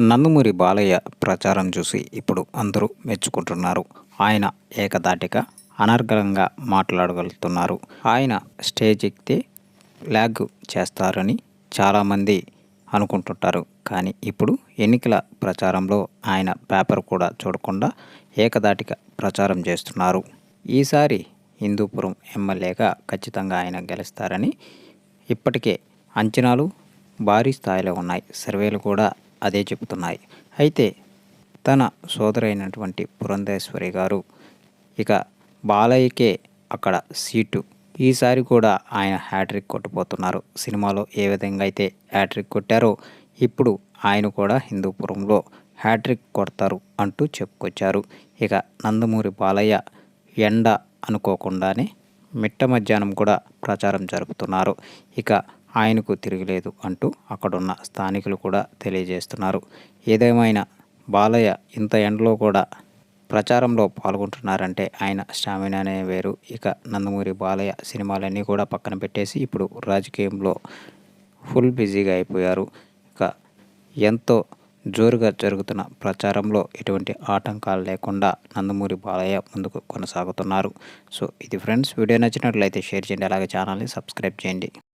నందమూరి బాలయ్య ప్రచారం చూసి ఇప్పుడు అందరూ మెచ్చుకుంటున్నారు. ఆయన ఏకదాటిగా అనర్గళంగా మాట్లాడగలుగుతున్నారు. ఆయన స్టేజ్ ఎక్కితే ల్యాగ్ చేస్తారని చాలామంది అనుకుంటుంటారు. కానీ ఇప్పుడు ఎన్నికల ప్రచారంలో ఆయన పేపర్ కూడా చూడకుండా ఏకదాటిగా ప్రచారం చేస్తున్నారు. ఈసారి హిందూపురం ఎమ్మెల్యేగా ఖచ్చితంగా ఆయన గెలుస్తారని ఇప్పటికే అంచనాలు భారీ స్థాయిలో ఉన్నాయి. సర్వేలు కూడా అదే చెబుతున్నాయి. అయితే తన సోదరైనటువంటి పురంధేశ్వరి గారు ఇక బాలయ్యకే అక్కడ సీటు. ఈసారి కూడా ఆయన హ్యాట్రిక్ కొట్టిపోతున్నారు సినిమాలో ఏ విధంగా అయితే హ్యాట్రిక్ కొట్టారో ఇప్పుడు ఆయన కూడా హిందూపురంలో హ్యాట్రిక్ కొడతారు అంటూ చెప్పుకొచ్చారు. ఇక నందమూరి బాలయ్య ఎండ అనుకోకుండానే మిట్ట మధ్యాహ్నం కూడా ప్రచారం జరుపుతున్నారు. ఇక ఆయనకు తిరగలేదు అంటూ అక్కడున్న స్థానికులు కూడా తెలియజేస్తున్నారు. ఏదేమైనా బాలయ్య ఇంత ఎండలో కూడా ప్రచారంలో పాల్గొంటున్నారంటే ఆయన స్టామినానే వేరు. ఇక నందమూరి బాలయ్య సినిమాలన్నీ కూడా పక్కన పెట్టేసి ఇప్పుడు రాజకీయంలో ఫుల్ బిజీగా అయిపోయారు. ఇక ఎంతో జోరుగా జరుగుతున్న ప్రచారంలో ఎటువంటి ఆటంకాలు లేకుండా నందమూరి బాలయ్య ముందుకు కొనసాగుతున్నారు. సో ఇది ఫ్రెండ్స్ వీడియో నచ్చినట్లయితే షేర్ చేయండి అలాగే ఛానల్ని సబ్స్క్రైబ్ చేయండి.